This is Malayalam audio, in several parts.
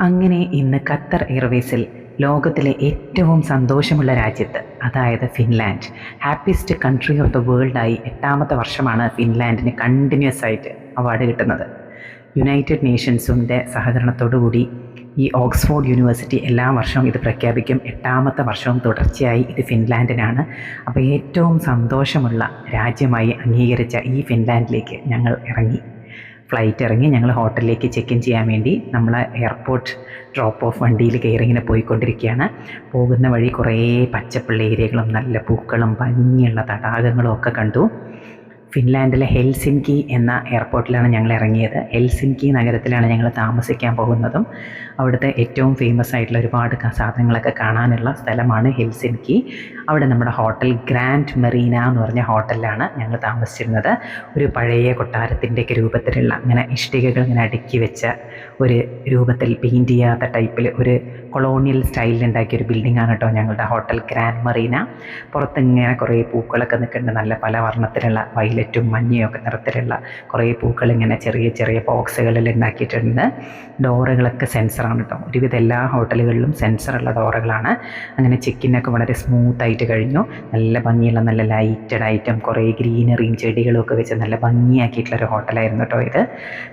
അങ്ങനെ ഇന്ന് ഖത്തർ എയർവേസിൽ ലോകത്തിലെ ഏറ്റവും സന്തോഷമുള്ള രാജ്യത്ത് അതായത് Finland. Happiest country of the വേൾഡായി എട്ടാമത്തെ വർഷമാണ് ഫിൻലാൻഡിന് കണ്ടിന്യൂസ് ആയിട്ട് അവാർഡ് കിട്ടുന്നത്. യുണൈറ്റഡ് നേഷൻസിന്റെ സഹകരണത്തോടുകൂടി ഈ ഓക്സ്ഫോർഡ് യൂണിവേഴ്സിറ്റി എല്ലാ വർഷവും ഇത് പ്രഖ്യാപിക്കും. എട്ടാമത്തെ വർഷവും തുടർച്ചയായി ഇത് ഫിൻലാൻഡിനാണ്. അപ്പോൾ ഏറ്റവും സന്തോഷമുള്ള രാജ്യമായി അംഗീകരിച്ച ഈ ഫിൻലാൻഡിലേക്ക് ഞങ്ങൾ ഇറങ്ങി. ഫ്ലൈറ്റ് ഇറങ്ങി ഞങ്ങൾ ഹോട്ടലിലേക്ക് ചെക്ക് ഇൻ ചെയ്യാൻ വേണ്ടി നമ്മൾ എയർപോർട്ട് ഡ്രോപ്പ് ഓഫ് വണ്ടിയിൽ കയറി ഇങ്ങനെ പോയിക്കൊണ്ടിരിക്കുകയാണ്. പോകുന്ന വഴി കുറേ പച്ചപ്പുള്ള ഏരിയകളും നല്ല പൂക്കളും ഭംഗിയുള്ള തടാകങ്ങളും ഒക്കെ കണ്ടു. ഫിൻലാൻഡിലെ ഹെൽസിൻകി എന്ന എയർപോർട്ടിലാണ് ഞങ്ങൾ ഇറങ്ങിയത്. ഹെൽസിൻകി നഗരത്തിലാണ് ഞങ്ങൾ താമസിക്കാൻ പോകുന്നതും അവിടുത്തെ ഏറ്റവും ഫേമസ് ആയിട്ടുള്ള ഒരുപാട് സാധനങ്ങളൊക്കെ കാണാനുള്ള സ്ഥലമാണ് ഹെൽസിൻകി. അവിടെ നമ്മുടെ ഹോട്ടൽ ഗ്രാൻഡ് മെറീന എന്ന് പറഞ്ഞ ഹോട്ടലിലാണ് ഞങ്ങൾ താമസിച്ചിരുന്നത്. ഒരു പഴയ കൊട്ടാരത്തിന്റെയൊക്കെ രൂപത്തിലുള്ള ഇങ്ങനെ ഇഷ്ടികകൾ ഇങ്ങനെ അടുക്കി വെച്ച ഒരു രൂപത്തിൽ പെയിന്റ് ചെയ്യാത്ത ടൈപ്പിൽ ഒരു കൊളോണിയൽ സ്റ്റൈലിൽ ഉണ്ടാക്കിയ ഒരു ബിൽഡിംഗ് ആണ് കേട്ടോ ഞങ്ങളുടെ ഹോട്ടൽ ഗ്രാൻഡ് മറീന പുറത്ത് ഇങ്ങനെ കുറേ പൂക്കളൊക്കെ നിൽക്കുന്നുണ്ട് നല്ല പല വർണത്തിലുള്ള വയലറ്റും മഞ്ഞയൊക്കെ നിറത്തിലുള്ള കുറേ പൂക്കൾ ഇങ്ങനെ ചെറിയ ചെറിയ ബോക്സുകളിൽ ഉണ്ടാക്കിയിട്ടുണ്ട്. ഡോറുകളൊക്കെ സെൻസറാണ് കേട്ടോ ഒരുവിധ എല്ലാ ഹോട്ടലുകളിലും സെൻസറുള്ള ഡോറുകളാണ്. അങ്ങനെ ചിക്കിനൊക്കെ വളരെ സ്മൂത്ത് ആയിട്ട് കഴിഞ്ഞു. നല്ല ഭംഗിയുള്ള നല്ല ലൈറ്റഡ് ഐറ്റം കുറേ ഗ്രീനറിയും ചെടികളും ഒക്കെ വെച്ച് നല്ല ഭംഗിയാക്കിയിട്ടുള്ള ഒരു ഹോട്ടലായിരുന്നു കേട്ടോ ഇത്.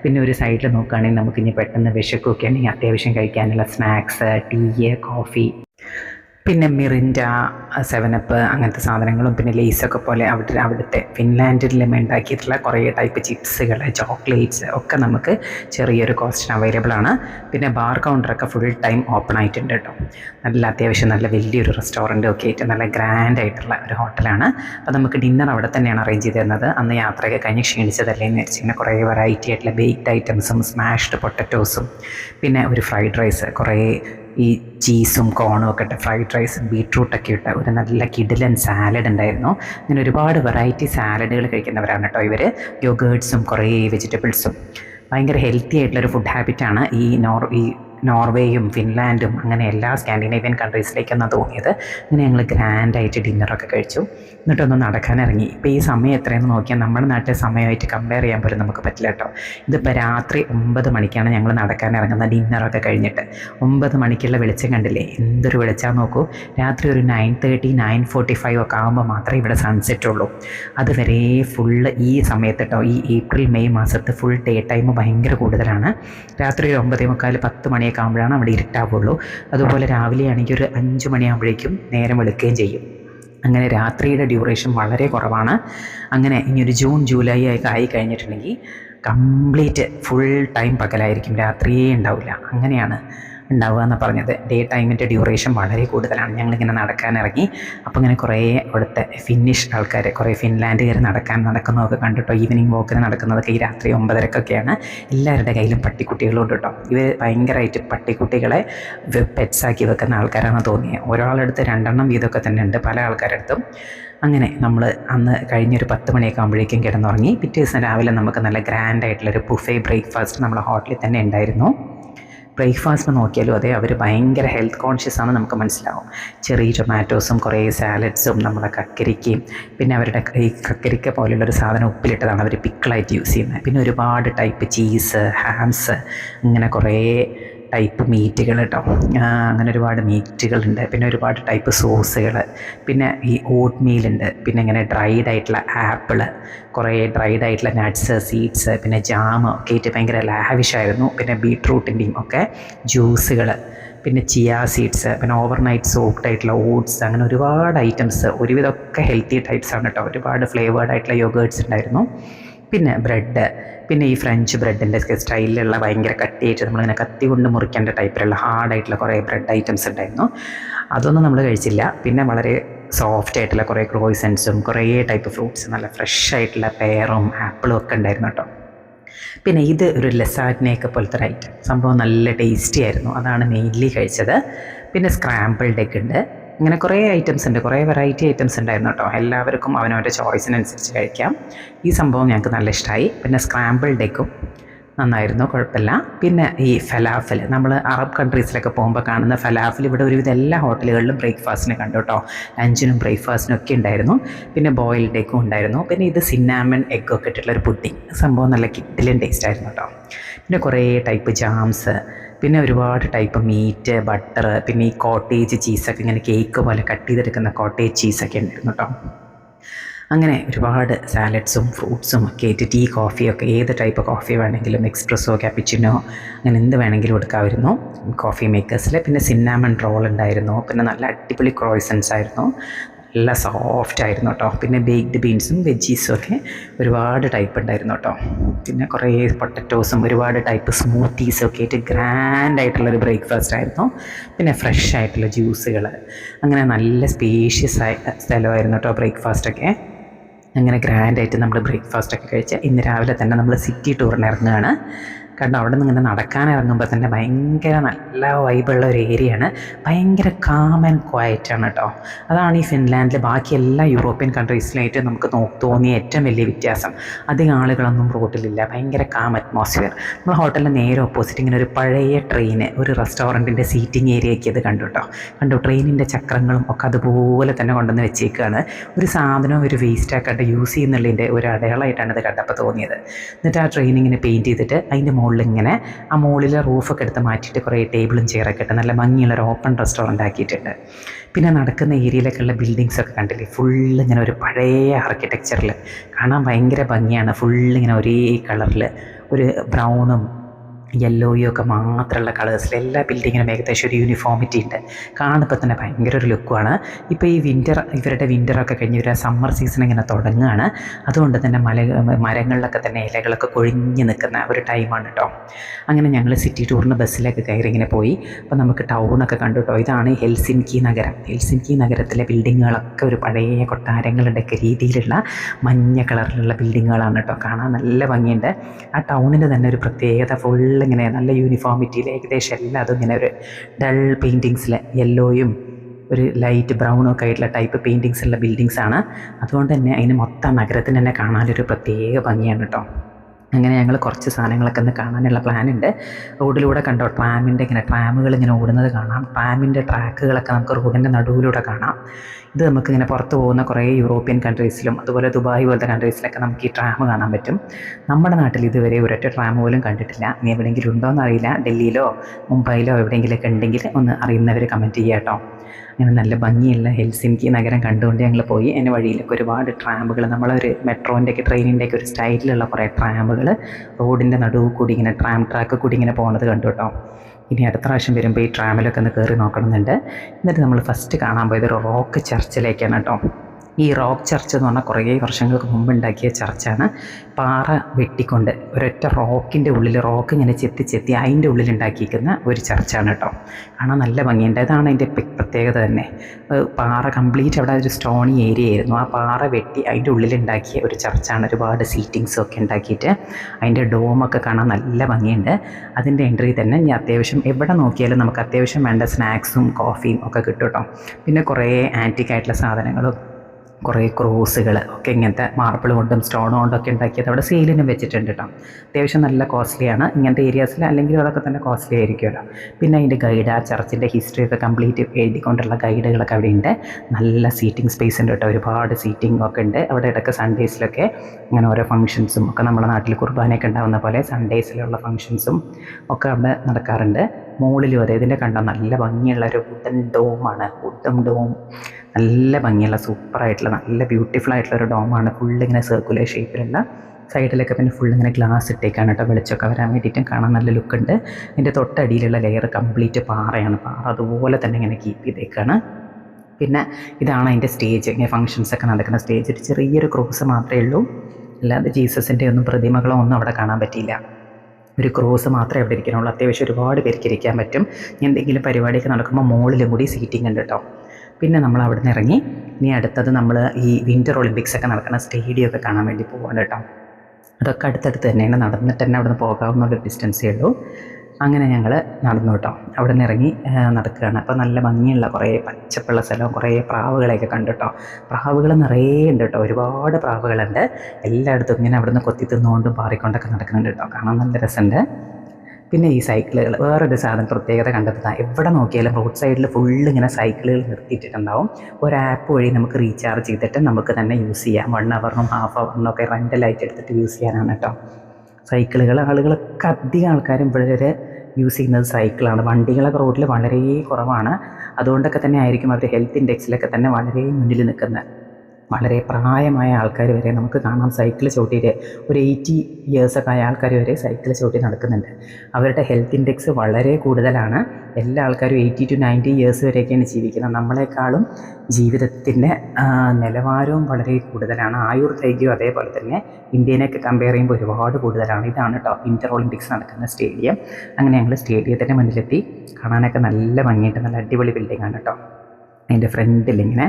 പിന്നെ ഒരു സൈഡിൽ നോക്കുകയാണെങ്കിൽ നമുക്ക് ഇനി പെട്ടെന്ന് വിശക്കൊക്കെ ആണെങ്കിൽ അത്യാവശ്യം കഴിക്കാനുള്ള സ്നാക്സ് ടീ കോഫി. പിന്നെ മിറിൻഡ സെവനപ്പ് അങ്ങനത്തെ സാധനങ്ങളും പിന്നെ ലേസൊക്കെ പോലെ അവിടെ അവിടുത്തെ ഫിൻലാൻഡിൽ ഉണ്ടാക്കിയിട്ടുള്ള കുറേ ടൈപ്പ് ചിപ്സുകൾ ചോക്ലേറ്റ്സ് ഒക്കെ നമുക്ക് ചെറിയൊരു കോസ്റ്റിന് അവൈലബിൾ ആണ്. പിന്നെ ബാർ കൗണ്ടറൊക്കെ ഫുൾ ടൈം ഓപ്പൺ ആയിട്ടുണ്ട് കേട്ടോ. നല്ല അത്യാവശ്യം നല്ല വലിയൊരു റെസ്റ്റോറന്റ് ഒക്കെ ആയിട്ട് നല്ല ഗ്രാൻഡ് ആയിട്ടുള്ള ഒരു ഹോട്ടലാണ് അപ്പോൾ നമുക്ക് ഡിന്നർ അവിടെ തന്നെയാണ് അറേഞ്ച് ചെയ്ത് തരുന്നത്. അന്ന് യാത്രയൊക്കെ കഴിഞ്ഞ് ക്ഷീണിച്ചതല്ലേ എന്ന് വെച്ച് കുറേ വെറൈറ്റി ആയിട്ടുള്ള ബേക്ക്ഡ് ഐറ്റംസും സ്മാഷ്ഡ് പൊട്ടറ്റോസും പിന്നെ ഒരു ഫ്രൈഡ് റൈസ് കുറേ ഈ ചീസും കോണും ഒക്കെ ഇട്ട് ഫ്രൈഡ് റൈസും ബീട്രൂട്ടൊക്കെ ഇട്ട് ഒരു നല്ല കിഡിലൻ സാലഡ് ഉണ്ടായിരുന്നു. അങ്ങനെ ഒരുപാട് വെറൈറ്റി സാലഡുകൾ കഴിക്കുന്നവരാണ് കേട്ടോ ഇവർ യോഗേർട്സും കുറേ വെജിറ്റബിൾസും ഭയങ്കര ഹെൽത്തി ആയിട്ടുള്ളൊരു ഫുഡ് ഹാബിറ്റാണ് ഈ നോർ ഈ നോർവേയും ഫിൻലാൻഡും അങ്ങനെ എല്ലാ സ്കാൻഡിനേവിയൻ കൺട്രീസിലേക്കൊന്നാണ് തോന്നിയത്. അങ്ങനെ ഞങ്ങൾ ഗ്രാൻഡായിട്ട് ഡിന്നറൊക്കെ കഴിച്ചു. എന്നിട്ടൊന്ന് നടക്കാൻ ഇറങ്ങി ഇപ്പോൾ ഈ സമയം എത്രയെന്ന് നോക്കിയാൽ നമ്മുടെ നാട്ടിലെ സമയമായിട്ട് കമ്പയർ ചെയ്യാൻ പോലും നമുക്ക് പറ്റില്ല കേട്ടോ. ഇതിപ്പോൾ രാത്രി ഒമ്പത് മണിക്കാണ് ഞങ്ങൾ നടക്കാൻ ഇറങ്ങുന്നത് ഡിന്നറൊക്കെ കഴിഞ്ഞിട്ട്. ഒമ്പത് മണിക്കുള്ള വെളിച്ചം കണ്ടില്ലേ? എന്തൊരു വെളിച്ചാന്ന് നോക്കൂ. രാത്രി ഒരു nine thirty nine forty five ഒക്കെ ആകുമ്പോൾ മാത്രമേ ഇവിടെ സൺസെറ്റ് ഉള്ളൂ. അതുവരെ ഫുള്ള് ഈ സമയത്ത് കേട്ടോ ഈ ഏപ്രിൽ മെയ് മാസത്ത് ഫുൾ ഡേ ടൈം ഭയങ്കര കൂടുതലാണ്. രാത്രി ഒരു ഒമ്പതേ മുക്കാൽ പത്ത് മണിയൊക്കെ ആകുമ്പോഴാണ് അവിടെ ഇരുട്ടാവുള്ളൂ. അതുപോലെ രാവിലെ ആണെങ്കിൽ ഒരു അഞ്ച് മണിയാകുമ്പോഴേക്കും നേരം വെളുക്കുകയും ചെയ്യും. അങ്ങനെ രാത്രിയുടെ ഡ്യൂറേഷൻ വളരെ കുറവാണ്. അങ്ങനെ ഇനി ഒരു ജൂൺ ജൂലൈ ഒക്കെ ആയി കഴിഞ്ഞിട്ടുണ്ടെങ്കിൽ കംപ്ലീറ്റ് ഫുൾ ടൈം പകലായിരിക്കും. രാത്രിയേ ഉണ്ടാവില്ല. അങ്ങനെയാണ് ഉണ്ടാവുക എന്ന് പറഞ്ഞത്. ഡേ ടൈമിന്റെ ഡ്യൂറേഷൻ വളരെ കൂടുതലാണ്. ഞങ്ങളിങ്ങനെ നടക്കാനിറങ്ങി. അപ്പോൾ ഇങ്ങനെ കുറേ അവിടുത്തെ ഫിന്നിഷ് ആൾക്കാർ കുറേ ഫിൻലാൻഡുകാർ നടക്കാൻ നടക്കുന്നതൊക്കെ കണ്ടിട്ടോ? ഈവനിങ് വാക്കിന് നടക്കുന്നതൊക്കെ ഈ രാത്രി ഒമ്പതരക്കൊക്കെയാണ്. എല്ലാവരുടെ കയ്യിലും പട്ടിക്കുട്ടികളും ഉണ്ട് കേട്ടോ ഇവർ ഭയങ്കരമായിട്ട് പട്ടിക്കുട്ടികളെ പെറ്റ്സ് ആക്കി വെക്കുന്ന ആൾക്കാരാണെന്ന് തോന്നിയത് ഒരാളെടുത്ത് രണ്ടെണ്ണം വീതമൊക്കെ തന്നെ ഉണ്ട് പല ആൾക്കാരുടെ അടുത്തും അങ്ങനെ നമ്മൾ അന്ന് കഴിഞ്ഞൊരു പത്ത് മണിയൊക്കെ ആകുമ്പോഴേക്കും കിടന്നുറങ്ങി. പിറ്റേ ദിവസം രാവിലെ നമുക്ക് നല്ല ഗ്രാൻഡ് ആയിട്ടുള്ളൊരു ബുഫേ ബ്രേക്ക്ഫാസ്റ്റ് നമ്മുടെ ഹോട്ടലിൽ തന്നെ ഉണ്ടായിരുന്നു. ബ്രേക്ക്ഫാസ്റ്റ് നോക്കിയാലും അതെ അവർ ഭയങ്കര ഹെൽത്ത് കോൺഷ്യസ് ആണ് നമുക്ക് മനസ്സിലാവും. ചെറിയ ടൊമാറ്റോസും കുറേ സാലഡ്സും നമ്മുടെ കക്കരിക്കയും പിന്നെ അവരുടെ ഈ കക്കരിക്ക പോലെയുള്ളൊരു സാധനം ഉപ്പിലിട്ടതാണ് അവർ പിക്കിളായിട്ട് യൂസ് ചെയ്യുന്നത്. പിന്നെ ഒരുപാട് ടൈപ്പ് ചീസ് ഹാംസ് ഇങ്ങനെ കുറേ ടൈപ്പ് മീറ്റുകൾ കേട്ടോ അങ്ങനെ ഒരുപാട് മീറ്റുകളുണ്ട് പിന്നെ ഒരുപാട് ടൈപ്പ് സോസുകൾ പിന്നെ ഈ ഓട്ട് മീലുണ്ട് പിന്നെ ഇങ്ങനെ ഡ്രൈഡ് ആയിട്ടുള്ള ആപ്പിൾ കുറേ ഡ്രൈഡ് ആയിട്ടുള്ള നട്ട്സ് സീഡ്സ് പിന്നെ ജാം ഒക്കെ ആയിട്ട് ഭയങ്കര ലാവിഷായിരുന്നു പിന്നെ ബീട്രൂട്ടിന്റെയും ഒക്കെ ജ്യൂസുകൾ പിന്നെ ചിയ സീഡ്സ് പിന്നെ ഓവർനൈറ്റ് സോക്ഡ് ആയിട്ടുള്ള ഓട്സ് അങ്ങനെ ഒരുപാട് ഐറ്റംസ് ഒരുവിധമൊക്കെ ഹെൽത്തി ടൈപ്സ് ആണ് കേട്ടോ ഒരുപാട് ഫ്ലേവേർഡ് ആയിട്ടുള്ള യോഗേർട്സ് ഉണ്ടായിരുന്നു. പിന്നെ ബ്രെഡ് പിന്നെ ഈ ഫ്രഞ്ച് ബ്രെഡിന്റെ സ്റ്റൈലിലുള്ള ഭയങ്കര കട്ടിയായിട്ട് നമ്മളിങ്ങനെ കത്തി കൊണ്ട് മുറിക്കേണ്ട ടൈപ്പിലുള്ള ഹാർഡായിട്ടുള്ള കുറേ ബ്രെഡ് ഐറ്റംസ് ഉണ്ടായിരുന്നു. അതൊന്നും നമ്മൾ കഴിച്ചില്ല. പിന്നെ വളരെ സോഫ്റ്റ് ആയിട്ടുള്ള കുറേ ക്രോയ്സൻസും കുറേ ടൈപ്പ് ഫ്രൂട്ട്സ് നല്ല ഫ്രഷ് ആയിട്ടുള്ള പെയറും ആപ്പിളും ഒക്കെ ഉണ്ടായിരുന്നു കേട്ടോ. പിന്നെ ഇത് ഒരു ലെസാഗ്നയൊക്കെ പോലത്തെ ഒരു ഐറ്റം സംഭവം നല്ല ടേസ്റ്റി ആയിരുന്നു. അതാണ് മെയിൻലി കഴിച്ചത്. പിന്നെ സ്ക്രാമ്പിൾഡ് ഒക്കെ ഉണ്ട്. ഇങ്ങനെ കുറേ ഐറ്റംസ് ഉണ്ട് കുറേ വെറൈറ്റി ഐറ്റംസ് ഉണ്ടായിരുന്നു കേട്ടോ. എല്ലാവർക്കും അവനവന്റെ ചോയ്സിനനുസരിച്ച് കഴിക്കാം. ഈ സംഭവം ഞങ്ങൾക്ക് നല്ല ഇഷ്ടമായി പിന്നെ സ്ക്രാമ്പിൾഡ് എഗ്ഗും നന്നായിരുന്നു കുഴപ്പമില്ല. പിന്നെ ഈ ഫലാഫൽ നമ്മൾ അറബ് കൺട്രീസിലൊക്കെ പോകുമ്പോൾ കാണുന്ന ഫലാഫൽ ഇവിടെ ഒരുവിധം എല്ലാ ഹോട്ടലുകളിലും ബ്രേക്ക്ഫാസ്റ്റിന് കണ്ടു കേട്ടോ. ലഞ്ചിനും ബ്രേക്ക്ഫാസ്റ്റിനും ഒക്കെ ഉണ്ടായിരുന്നു. പിന്നെ ബോയിൽഡ് എഗ്ഗും ഉണ്ടായിരുന്നു. പിന്നെ ഇത് സിന്നാമൺ എഗ്ഗൊക്കെ ഇട്ടിട്ടുള്ള ഒരു പുഡിങ് സംഭവം നല്ല കിഡിലും ടേസ്റ്റ് ആയിരുന്നു കേട്ടോ. പിന്നെ കുറേ ടൈപ്പ് ജാംസ് പിന്നെ ഒരുപാട് ടൈപ്പ് മീറ്റ് ബട്ടർ പിന്നെ ഈ കോട്ടേജ് ചീസൊക്കെ ഇങ്ങനെ കേക്ക് പോലെ കട്ട് ചെയ്തെടുക്കുന്ന കോട്ടേജ് ചീസൊക്കെ ഉണ്ടായിരുന്നു കേട്ടോ അങ്ങനെ ഒരുപാട് സാലഡ്സും ഫ്രൂട്ട്സും ഒക്കെ ആയിട്ട് ടീ കോഫിയൊക്കെ ഏത് ടൈപ്പ് കോഫി വേണമെങ്കിലും എക്സ്പ്രസ്സോ ക്യാപ്പിച്ചിനോ അങ്ങനെ എന്ത് വേണമെങ്കിലും എടുക്കാമായിരുന്നു. കോഫി മേക്കേഴ്സിൽ പിന്നെ സിന്നാമൺ റോൾ ഉണ്ടായിരുന്നു. പിന്നെ നല്ല അടിപൊളി ക്രോയ്സൻസ് ആയിരുന്നു. നല്ല സോഫ്റ്റ് ആയിരുന്നു കേട്ടോ പിന്നെ ബേക്ക്ഡ് ബീൻസും വെജീസും ഒക്കെ ഒരുപാട് ടൈപ്പ് ഉണ്ടായിരുന്നു കേട്ടോ പിന്നെ കുറേ പൊട്ടറ്റോസും ഒരുപാട് ടൈപ്പ് സ്മൂത്തീസും ഒക്കെ ആയിട്ട് ഗ്രാൻഡ് ആയിട്ടുള്ളൊരു ബ്രേക്ക്ഫാസ്റ്റ് ആയിരുന്നു. പിന്നെ ഫ്രഷ് ആയിട്ടുള്ള ജ്യൂസുകൾ അങ്ങനെ നല്ല സ്പേഷ്യസ് ആയ സ്ഥലമായിരുന്നു കേട്ടോ ബ്രേക്ക്ഫാസ്റ്റൊക്കെ അങ്ങനെ ഗ്രാൻഡായിട്ട് നമ്മൾ ബ്രേക്ക്ഫാസ്റ്റ് ഒക്കെ കഴിച്ച് ഇന്ന് രാവിലെ തന്നെ നമ്മൾ സിറ്റി ടൂറിന് ഇറങ്ങുകയാണ് കാരണം അവിടെ നിന്ന് ഇങ്ങനെ നടക്കാൻ ഇറങ്ങുമ്പോൾ തന്നെ ഭയങ്കര നല്ല വൈബുള്ള ഒരു ഏരിയയാണ് ഭയങ്കര കാം ആൻഡ് ആണ് കേട്ടോ അതാണ് ഈ ഫിൻലാൻഡിൽ ബാക്കി എല്ലാ യൂറോപ്യൻ കൺട്രീസിലായിട്ട് നമുക്ക് തോന്നിയ ഏറ്റവും വലിയ വ്യത്യാസം. അധികം ആളുകളൊന്നും റോട്ടിലില്ല ഭയങ്കര കാം അറ്റ്മോസ്ഫിയർ നമ്മൾ ഹോട്ടലിന്റെ നേരെ ഓപ്പോസിറ്റ് ഇങ്ങനെ ഒരു പഴയ ട്രെയിന് ഒരു റെസ്റ്റോറന്റിന്റെ സീറ്റിംഗ് ഏരിയയ്ക്ക് ഇത് കണ്ടു കേട്ടോ കണ്ടു ട്രെയിനിന്റെ ചക്രങ്ങളും ഒക്കെ അതുപോലെ തന്നെ കൊണ്ടുവന്ന് വെച്ചേക്കുകയാണ് ഒരു സാധനം ഒരു വേസ്റ്റ് യൂസ് ചെയ്യുന്നുള്ളതിന്റെ ഒരു അടയാളമായിട്ടാണ് ഇത് കണ്ടപ്പോൾ തോന്നിയത്. എന്നിട്ട് ആ ട്രെയിൻ ഇങ്ങനെ പെയിന്റ് ചെയ്തിട്ട് അതിന്റെ മുകളിൽ ഇങ്ങനെ ആ മുകളിലെ റൂഫൊക്കെ എടുത്ത് മാറ്റിയിട്ട് കുറേ ടേബിളും ചെയറൊക്കെ ഇട്ട് നല്ല ഭംഗിയുള്ള ഒരു ഓപ്പൺ റെസ്റ്റോറന്റ് ആക്കിയിട്ടുണ്ട്. പിന്നെ നടക്കുന്ന ഏരിയയിലൊക്കെയുള്ള ബിൽഡിങ്സ് ഒക്കെ കണ്ടില്ലേ? ഫുള്ള് ഇങ്ങനെ ഒരു പഴയ ആർക്കിടെക്ചറിൽ കാണാൻ ഭയങ്കര ഭംഗിയാണ്. ഫുള്ള് ഇങ്ങനെ ഒരേ കളറിൽ ഒരു ബ്രൗണും യെല്ലോയും ഒക്കെ മാത്രമുള്ള കളേഴ്സിൽ എല്ലാ ബിൽഡിങ്ങിനും ഏകദേശം ഒരു യൂണിഫോമിറ്റി ഉണ്ട്. കാണുമ്പോൾ തന്നെ ഭയങ്കര ഒരു ലുക്കുമാണ് ഇപ്പോൾ ഈ വിന്റർ ഇവരുടെ വിന്ററൊക്കെ കഴിഞ്ഞ് ഇവരുടെ സമ്മർ സീസൺ ഇങ്ങനെ തുടങ്ങുകയാണ്. അതുകൊണ്ട് തന്നെ മല മരങ്ങളിലൊക്കെ തന്നെ ഇലകളൊക്കെ കൊഴിഞ്ഞ് നിൽക്കുന്ന ഒരു ടൈമാണ് കേട്ടോ അങ്ങനെ ഞങ്ങൾ സിറ്റി ടൂറിന് ബസ്സിലൊക്കെ കയറി ഇങ്ങനെ പോയി. അപ്പോൾ നമുക്ക് ടൗണൊക്കെ കണ്ടു കേട്ടോ ഇതാണ് ഹെൽസിൻകി നഗരം. ഹെൽസിൻകി നഗരത്തിലെ ബിൽഡിങ്ങുകളൊക്കെ ഒരു പഴയ കൊട്ടാരങ്ങളുടെ രീതിയിലുള്ള മഞ്ഞ കളറിലുള്ള ബിൽഡിങ്ങുകളാണ് കേട്ടോ കാണാൻ നല്ല ഭംഗിയുണ്ട്. ആ ടൗണിന്റെ തന്നെ ഒരു പ്രത്യേകത ഫുള്ള് ഇങ്ങനെ നല്ല യൂണിഫോമിറ്റിയിൽ ഏകദേശം എല്ലാം അതും ഇങ്ങനെ ഒരു ഡൾ പെയിന്റിങ്സിൽ യെല്ലോയും ഒരു ലൈറ്റ് ബ്രൗണും ഒക്കെ ആയിട്ടുള്ള ടൈപ്പ് പെയിന്റിങ്സ് ഉള്ള ബിൽഡിങ്സാണ് അതുകൊണ്ട് തന്നെ അതിന് മൊത്തം നഗരത്തിന് തന്നെ കാണാനൊരു പ്രത്യേക ഭംഗിയാണ് കേട്ടോ അങ്ങനെ ഞങ്ങൾ കുറച്ച് സാധനങ്ങളൊക്കെ ഒന്ന് കാണാനുള്ള പ്ലാൻ ഉണ്ട് റോഡിലൂടെ കണ്ടോ? ട്രാമിന്റെ ഇങ്ങനെ ട്രാമുകൾ ഇങ്ങനെ ഓടുന്നത് കാണാം. ട്രാമിന്റെ ട്രാക്കുകളൊക്കെ നമുക്ക് റോഡിന്റെ നടുവിലൂടെ കാണാം. ഇത് നമുക്ക് ഇങ്ങനെ പുറത്ത് പോകുന്ന കുറേ യൂറോപ്യൻ കൺട്രീസിലും അതുപോലെ ദുബായ് പോലത്തെ കൺട്രീസിലൊക്കെ നമുക്ക് ഈ ട്രാം കാണാൻ പറ്റും. നമ്മുടെ നാട്ടിൽ ഇതുവരെ ഒരൊറ്റ ട്രാം പോലും കണ്ടിട്ടില്ല. ഇനി എവിടെയെങ്കിലും ഉണ്ടോ എന്നറിയില്ല ഡൽഹിയിലോ മുംബൈയിലോ എവിടെയെങ്കിലുമൊക്കെ ഉണ്ടെങ്കിൽ ഒന്ന് അറിയുന്നവർ കമന്റ് ചെയ്യാം കേട്ടോ അങ്ങനെ നല്ല ഭംഗിയുള്ള ഹെൽസിൻകി നഗരം കണ്ടുകൊണ്ട് ഞങ്ങൾ പോയി. എന്റെ വഴിയിലൊക്കെ ഒരുപാട് ട്രാമ്പുകൾ നമ്മളൊരു മെട്രോന്റെയൊക്കെ ട്രെയിനിന്റെയൊക്കെ ഒരു സ്റ്റൈലിലുള്ള കുറേ ട്രാമ്പുകൾ റോഡിന്റെ നടുവ് കൂടി ഇങ്ങനെ ട്രാം ട്രാക്ക് കൂടി ഇങ്ങനെ പോകുന്നത് കണ്ടു കേട്ടോ. ഇനി അടുത്ത പ്രാവശ്യം വരുമ്പോൾ ഈ ട്രാമിലൊക്കെ ഒന്ന് കയറി നോക്കണമെന്നുണ്ട്. എന്നിട്ട് നമ്മൾ ഫസ്റ്റ് കാണാൻ പോയത് റോക്ക് ചർച്ചിലേക്കാണ് കേട്ടോ. ഈ റോക്ക് ചർച്ച് എന്ന് പറഞ്ഞാൽ കുറേ വർഷങ്ങൾക്ക് മുമ്പ് ഉണ്ടാക്കിയ ചർച്ചാണ്. പാറ വെട്ടിക്കൊണ്ട് ഒരൊറ്റ റോക്കിന്റെ ഉള്ളിൽ റോക്ക് ഇങ്ങനെ ചെത്തി ചെത്തി അതിന്റെ ഉള്ളിൽ ഉണ്ടാക്കിയിരിക്കുന്ന ഒരു ചർച്ചാണ് കേട്ടോ. കാണാൻ നല്ല ഭംഗിയുണ്ട്. അതാണ് അതിന്റെ പ്രത്യേകത തന്നെ. പാറ കംപ്ലീറ്റ് അവിടെ ഒരു സ്റ്റോണി ഏരിയ ആയിരുന്നു. ആ പാറ വെട്ടി അതിന്റെ ഉള്ളിൽ ഉണ്ടാക്കിയ ഒരു ചർച്ചാണ്. ഒരുപാട് സീറ്റിങ്സും ഒക്കെ ഉണ്ടാക്കിയിട്ട് അതിന്റെ ഡോമൊക്കെ കാണാൻ നല്ല ഭംഗിയുണ്ട്. അതിന്റെ എൻട്രി തന്നെ ഞാൻ അത്യാവശ്യം എവിടെ നോക്കിയാലും നമുക്ക് അത്യാവശ്യം വേണ്ട സ്നാക്സും കോഫിയും ഒക്കെ കിട്ടും കേട്ടോ. പിന്നെ കുറേ ആന്റിക്കായിട്ടുള്ള സാധനങ്ങളും കുറേ ക്രൂസുകൾ ഒക്കെ ഇങ്ങനത്തെ മാർബിൾ കൊണ്ടും സ്റ്റോൺ കൊണ്ടും ഒക്കെ ഉണ്ടാക്കിയത് അവിടെ സെയിലിനും വെച്ചിട്ടുണ്ട് കേട്ടോ അത്യാവശ്യം നല്ല കോസ്റ്റ്ലിയാണ് ഇങ്ങനത്തെ ഏരിയാസിൽ അല്ലെങ്കിൽ അതൊക്കെ തന്നെ കോസ്റ്റ്ലി ആയിരിക്കുമല്ലോ പിന്നെ അതിന്റെ ഗൈഡ് ആ ചർച്ചിന്റെ ഹിസ്റ്ററി ഒക്കെ കംപ്ലീറ്റ് എഴുതിക്കൊണ്ടുള്ള ഗൈഡുകളൊക്കെ അവിടെ ഉണ്ട്. നല്ല സീറ്റിംഗ് സ്പേസ് ഉണ്ട് കേട്ടോ ഒരുപാട് സീറ്റിംഗ് ഒക്കെ ഉണ്ട്. അവിടെ ഇടയ്ക്ക് സൺഡേസിലൊക്കെ ഇങ്ങനെ ഓരോ ഫംഗ്ഷൻസും ഒക്കെ നമ്മുടെ നാട്ടിൽ കുർബാനയൊക്കെ ഉണ്ടാകുന്ന പോലെ സൺഡേസിലുള്ള ഫംഗ്ഷൻസും ഒക്കെ അവിടെ നടക്കാറുണ്ട്. മുകളിലും അതെ ഇതിന്റെ കണ്ട? നല്ല ഭംഗിയുള്ള ഒരു വുഡൻ ഡോമാണ് വുഡൻ ഡോം നല്ല ഭംഗിയുള്ള സൂപ്പറായിട്ടുള്ള നല്ല ബ്യൂട്ടിഫുൾ ആയിട്ടുള്ള ഒരു ഡോമാണ്. ഫുള്ള് ഇങ്ങനെ സർക്കുലർ ഷേപ്പിലുള്ള സൈഡിലൊക്കെ പിന്നെ ഫുൾ ഇങ്ങനെ ഗ്ലാസ് ഇട്ടേക്കാണ് കേട്ടോ വെളിച്ചമൊക്കെ വരാൻ വേണ്ടിയിട്ടും കാണാൻ നല്ല ലുക്കുണ്ട് ഇതിന്റെ തൊട്ടടിയിലുള്ള ലെയർ കംപ്ലീറ്റ് പാറയാണ്. പാറ അതുപോലെ തന്നെ ഇങ്ങനെ കീപ്പ് ചെയ്തേക്കാണ്. പിന്നെ ഇതാണ് അതിന്റെ സ്റ്റേജ് ഇങ്ങനെ ഫങ്ഷൻസ് ഒക്കെ നടക്കുന്ന സ്റ്റേജ് ഒരു ചെറിയൊരു ക്രോസ് മാത്രമേ ഉള്ളൂ. അല്ലാതെ ജീസസിന്റെ ഒന്നും പ്രതിമകളോ ഒന്നും അവിടെ കാണാൻ പറ്റിയില്ല. ഒരു ക്രോസ് മാത്രമേ അവിടെ ഇരിക്കണുള്ളൂ അത്യാവശ്യം ഒരുപാട് പേർക്ക് ഇരിക്കാൻ പറ്റും. എന്തെങ്കിലും പരിപാടിയൊക്കെ നടക്കുമ്പോൾ മുകളിലും കൂടി സീറ്റിംഗ് ഉണ്ട് കേട്ടോ. പിന്നെ നമ്മൾ അവിടെ നിന്ന് ഇറങ്ങി ഇനി അടുത്തത് നമ്മൾ ഈ വിന്റർ ഒളിമ്പിക്സ് ഒക്കെ നടക്കുന്ന സ്റ്റേഡിയം ഒക്കെ കാണാൻ വേണ്ടി പോകാൻ കേട്ടോ. അതൊക്കെ അടുത്തടുത്ത് തന്നെയാണ് നടന്നിട്ട് തന്നെ അവിടെ പോകാവുന്ന ഒരു ഡിസ്റ്റൻസേ ഉള്ളൂ. അങ്ങനെ ഞങ്ങൾ നടന്നു കേട്ടോ. അവിടെ നിന്ന് ഇറങ്ങി നടക്കുകയാണ്. അപ്പോൾ നല്ല ഭംഗിയുള്ള കുറേ പച്ചപ്പുള്ള സ്ഥലവും കുറേ പ്രാവുകളെയൊക്കെ കണ്ടു കേട്ടോ. പ്രാവുകൾ നിറയെ ഉണ്ട് കേട്ടോ. ഒരുപാട് പ്രാവുകളുണ്ട്. എല്ലായിടത്തും ഇങ്ങനെ അവിടെ നിന്ന് കൊത്തി തിന്നുകൊണ്ടും പാറിക്കൊണ്ടൊക്കെ നടക്കുന്നുണ്ട് കേട്ടോ. കാണാൻ നല്ല രസമുണ്ട്. പിന്നെ ഈ സൈക്കിളുകൾ വേറൊരു സാധനം പ്രത്യേകത കണ്ടെത്താം എവിടെ നോക്കിയാലും റോഡ് സൈഡിൽ ഫുള്ള് ഇങ്ങനെ സൈക്കിളുകൾ നിർത്തിയിട്ടുണ്ടാവും ഒരു ആപ്പ് വഴി നമുക്ക് റീചാർജ് ചെയ്തിട്ട് നമുക്ക് തന്നെ യൂസ് ചെയ്യാം. വൺ അവറിനും ഹാഫ് അവറിനും ഒക്കെ റെന്റലായിട്ട് എടുത്തിട്ട് യൂസ് ചെയ്യാനാണ് കേട്ടോ. സൈക്കിളുകൾ ആളുകളൊക്കെ അധികം ആൾക്കാരും ഇവിടെ വരെ യൂസ് ചെയ്യുന്നത് സൈക്കിളാണ് വണ്ടികളൊക്കെ റോഡിൽ വളരെ കുറവാണ്. അതുകൊണ്ടൊക്കെ തന്നെ ആയിരിക്കും അവർ ഹെൽത്ത് ഇൻഡെക്സിലൊക്കെ തന്നെ വളരെ മുന്നിൽ നിൽക്കുന്നത്. വളരെ പ്രായമായ ആൾക്കാർ വരെ നമുക്ക് കാണാം. സൈക്കിൾ ചവിട്ടിയിട്ട് ഒരു എയ്റ്റി ഇയേഴ്സൊക്കെ ആയ ആൾക്കാർ വരെ സൈക്കിൾ ചവിട്ടി നടക്കുന്നുണ്ട്. അവരുടെ ഹെൽത്ത് ഇൻഡെക്സ് വളരെ കൂടുതലാണ്. എല്ലാ ആൾക്കാരും എയ്റ്റി ടു നയന്റി ഇയേഴ്സ് വരെയൊക്കെയാണ് ജീവിക്കുന്നത്. നമ്മളെക്കാളും ജീവിതത്തിന്റെ നിലവാരവും വളരെ കൂടുതലാണ്. ആയുർദൈർഘ്യവും അതേപോലെ തന്നെ ഇന്ത്യനെയൊക്കെ കമ്പയർ ചെയ്യുമ്പോൾ ഒരുപാട് കൂടുതലാണ്. ഇതാണ് കേട്ടോ ഇന്റർ ഒളിമ്പിക്സ് നടക്കുന്ന സ്റ്റേഡിയം അങ്ങനെ ഞങ്ങൾ സ്റ്റേഡിയത്തിന്റെ മുന്നിലെത്തി. കാണാനൊക്കെ നല്ല ഭംഗിയായിട്ട് നല്ല അടിപൊളി ബിൽഡിംഗ് ആണ് കേട്ടോ അതിന്റെ ഫ്രണ്ടിൽ ഇങ്ങനെ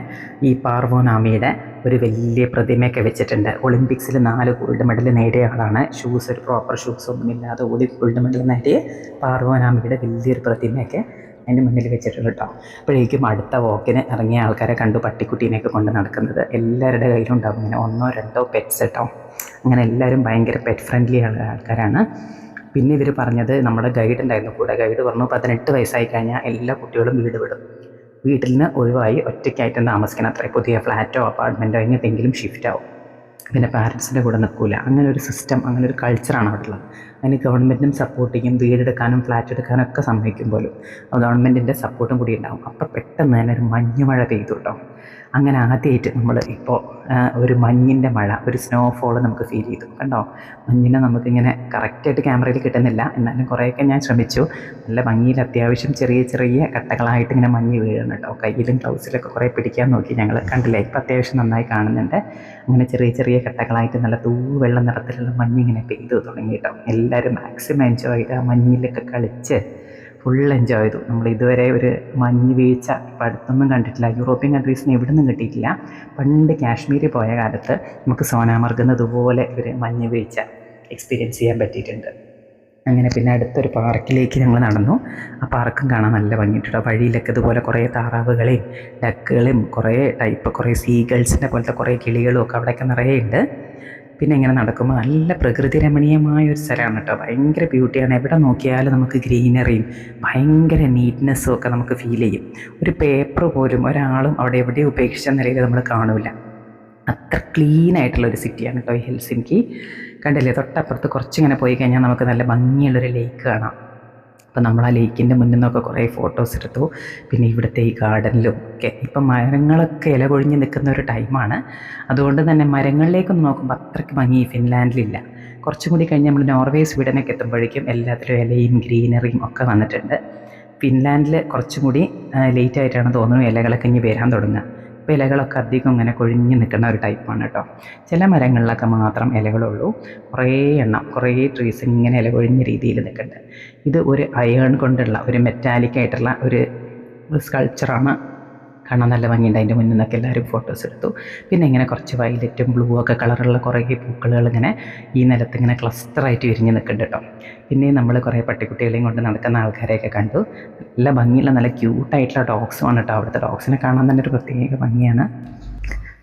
ഈ പാർവോനാമിയുടെ ഒരു വലിയ പ്രതിമയൊക്കെ വെച്ചിട്ടുണ്ട്. ഒളിമ്പിക്സിൽ നാല് ഗോൾഡ് മെഡൽ നേടിയ ആളാണ്. ഷൂസ് ഒരു പ്രോപ്പർ ഷൂസ് ഒന്നുമില്ലാതെ ഓടി ഗോൾഡ് മെഡൽ നേടിയ പാർവോനാമിയുടെ വലിയൊരു പ്രതിമയൊക്കെ അതിന്റെ മുന്നിൽ വെച്ചിട്ടുണ്ട് കേട്ടോ. അപ്പോഴേക്കും അടുത്ത വോക്കിന് ഇറങ്ങിയ ആൾക്കാരെ കണ്ടു പട്ടിക്കുട്ടീനെയൊക്കെ കൊണ്ട് നടക്കുന്നത്. എല്ലാവരുടെ കയ്യിലും ഉണ്ടാവും. ഇങ്ങനെ ഒന്നോ രണ്ടോ പെറ്റ്സ് കേട്ടോ അങ്ങനെ എല്ലാവരും ഭയങ്കര പെറ്റ് ഫ്രണ്ട്ലി ആൾക്കാരാണ്. പിന്നെ ഇവർ പറഞ്ഞത് നമ്മുടെ ഗൈഡ് ഉണ്ടായിരുന്നു. കൂടെ ഗൈഡ് പറഞ്ഞു പതിനെട്ട് വയസ്സായി കഴിഞ്ഞാൽ എല്ലാ കുട്ടികളും വീട് വിടും. വീട്ടിൽ നിന്ന് ഒഴിവായി ഒറ്റയ്ക്കായിട്ട് താമസിക്കണം. അത്ര പുതിയ ഫ്ലാറ്റോ അപ്പാർട്ട്മെന്റോ എങ്ങനെയെങ്കിലും ഷിഫ്റ്റ് ആവും. പിന്നെ പാരൻസിന്റെ കൂടെ നിൽക്കില്ല അങ്ങനെ ഒരു സിസ്റ്റം അങ്ങനെ ഒരു കൾച്ചറാണ് അവിടെ ഉള്ളത് അതിന് ഗവൺമെന്റും സപ്പോർട്ട് ചെയ്യും. വീടെടുക്കാനും ഫ്ലാറ്റ് എടുക്കാനും ഒക്കെ സമ്മതിക്കും പോലും. ഗവൺമെന്റിന്റെ സപ്പോർട്ടും കൂടി ഉണ്ടാവും. അപ്പോൾ പെട്ടെന്ന് തന്നെ ഒരു മഞ്ഞുമഴ പെയ്തു കേട്ടോ അങ്ങനെ ആദ്യമായിട്ട് നമ്മൾ ഇപ്പോൾ ഒരു മഞ്ഞിന്റെ മഴ ഒരു സ്നോഫോൾ നമുക്ക് ഫീൽ ചെയ്തു കണ്ടോ? മഞ്ഞിനെ നമുക്കിങ്ങനെ കറക്റ്റായിട്ട് ക്യാമറയിൽ കിട്ടുന്നില്ല. എന്നാലും കുറേയൊക്കെ ഞാൻ ശ്രമിച്ചു. നല്ല ഭംഗിയിൽ അത്യാവശ്യം ചെറിയ ചെറിയ കട്ടകളായിട്ട് ഇങ്ങനെ മഞ്ഞ് വീഴണം കേട്ടോ കയ്യിലും ഗ്ലൗസിലൊക്കെ കുറേ പിടിക്കാൻ നോക്കി ഞങ്ങൾ കണ്ടില്ലേ? ഇപ്പം അത്യാവശ്യം നന്നായി കാണുന്നുണ്ട്. അങ്ങനെ ചെറിയ ചെറിയ കട്ടകളായിട്ട് നല്ല തൂ തൂവെള്ള നിറത്തിലുള്ള മഞ്ഞിങ്ങനെ പെയ്തു തുടങ്ങി കേട്ടോ എല്ലാവരും മാക്സിമം എൻജോയ് ചെയ്ത് ആ മഞ്ഞിലൊക്കെ കളിച്ച് ഫുൾ എൻജോയ് ചെയ്തു. നമ്മൾ ഇതുവരെ ഒരു മഞ്ഞ് വീഴ്ച ഇപ്പം കണ്ടിട്ടില്ല. യൂറോപ്യൻ കൺട്രീസിന് എവിടെ നിന്നും കിട്ടിയിട്ടില്ല. പണ്ട് കാശ്മീരിൽ പോയ കാലത്ത് നമുക്ക് സോനാമർഗുന്ന ഇതുപോലെ ഒരു മഞ്ഞ് വീഴ്ച എക്സ്പീരിയൻസ് ചെയ്യാൻ പറ്റിയിട്ടുണ്ട്. അങ്ങനെ പിന്നെ അടുത്തൊരു പാർക്കിലേക്ക് ഞങ്ങൾ നടന്നു. ആ പാർക്കും കാണാൻ നല്ല ഭംഗിയിട്ടുണ്ട് വഴിയിലൊക്കെ ഇതുപോലെ കുറേ താറാവുകളെയും ഡക്കുകളെയും കുറേ ടൈപ്പ് കുറേ സീഗൾസിന്റെ പോലത്തെ കുറേ കിളികളും ഒക്കെ അവിടെയൊക്കെ നിറയെ ഉണ്ട്. പിന്നെ ഇങ്ങനെ നടക്കുമ്പോൾ നല്ല പ്രകൃതി രമണീയമായ ഒരു സ്ഥലമാണ് കേട്ടോ. ഭയങ്കര ബ്യൂട്ടിയാണ് എവിടെ നോക്കിയാലും നമുക്ക് ഗ്രീനറിയും ഭയങ്കര നീറ്റ്നെസ്സും ഒക്കെ നമുക്ക് ഫീൽ ചെയ്യും. ഒരു പേപ്പർ പോലും ഒരാളും അവിടെ എവിടെയും ഉപേക്ഷിച്ച നിലയിൽ നമ്മൾ കാണില്ല അത്ര ക്ലീൻ ആയിട്ടുള്ള ഒരു സിറ്റിയാണ് കേട്ടോ ഈ ഹെൽസിൻകി കണ്ടില്ലേ? തൊട്ടപ്പുറത്ത് കുറച്ചിങ്ങനെ പോയി കഴിഞ്ഞാൽ നമുക്ക് നല്ല ഭംഗിയുള്ളൊരു ലേക്ക് കാണാം. അപ്പോൾ നമ്മൾ ആ ലേക്കിന്റെ മുന്നിൽ നിന്നൊക്കെ കുറേ ഫോട്ടോസ് എടുത്തു. പിന്നെ ഇവിടുത്തെ ഈ ഗാർഡനിലും ഒക്കെ. ഇപ്പം മരങ്ങളൊക്കെ ഇല കൊഴിഞ്ഞ് നിൽക്കുന്ന ഒരു ടൈമാണ് അതുകൊണ്ട് തന്നെ മരങ്ങളിലേക്കൊന്ന് നോക്കുമ്പോൾ അത്രയ്ക്ക് ഭംഗി ഫിൻലാൻഡിലില്ല. കുറച്ചും കൂടി കഴിഞ്ഞ് നമ്മൾ നോർവേ സ്വീഡനൊക്കെ എത്തുമ്പോഴേക്കും എല്ലാത്തിലും ഇലയും ഗ്രീനറിയും ഒക്കെ വന്നിട്ടുണ്ട്. ഫിൻലാൻഡിൽ കുറച്ചും കൂടി ലേറ്റായിട്ടാണ് തോന്നുന്നു ഇലകളൊക്കെ ഇനി വരാൻ തുടങ്ങുക. ഇപ്പോൾ ഇലകളൊക്കെ അധികം ഇങ്ങനെ കൊഴിഞ്ഞ് നിൽക്കുന്ന ഒരു ടൈപ്പാണ് കേട്ടോ ചില മരങ്ങളിലൊക്കെ മാത്രം ഇലകളുള്ളൂ. കുറേ എണ്ണം കുറേ ട്രീസ് ഇങ്ങനെ ഇല കൊഴിഞ്ഞ രീതിയിൽ നിൽക്കുന്നുണ്ട്. ഇത് ഒരു അയേൺ കൊണ്ടുള്ള ഒരു മെറ്റാലിക് ആയിട്ടുള്ള ഒരു സ്കൾപ്ചറാണ് കാണാൻ നല്ല ഭംഗിയുണ്ട്. അതിന്റെ മുന്നിൽ നിന്നൊക്കെ എല്ലാവരും ഫോട്ടോസ് എടുത്തു. പിന്നെ ഇങ്ങനെ കുറച്ച് വയലറ്റും ബ്ലൂ ഒക്കെ കളറുള്ള കുറേ പൂക്കളുകൾ ഇങ്ങനെ ഈ നിലത്ത് ഇങ്ങനെ ക്ലസ്റ്ററായിട്ട് വിരിഞ്ഞ് നിൽക്കുന്നുണ്ട് കേട്ടോ പിന്നെ നമ്മൾ കുറേ പട്ടിക്കുട്ടികളെയും കൊണ്ട് നടക്കുന്ന ആൾക്കാരെയൊക്കെ കണ്ടു. നല്ല ഭംഗിയുള്ള നല്ല ക്യൂട്ടായിട്ടുള്ള ഡോഗ്സുമാണ് കേട്ടോ അവിടുത്തെ ഡോഗ്സിനെ കാണാൻ തന്നെ ഒരു പ്രത്യേക ഭംഗിയാണ്.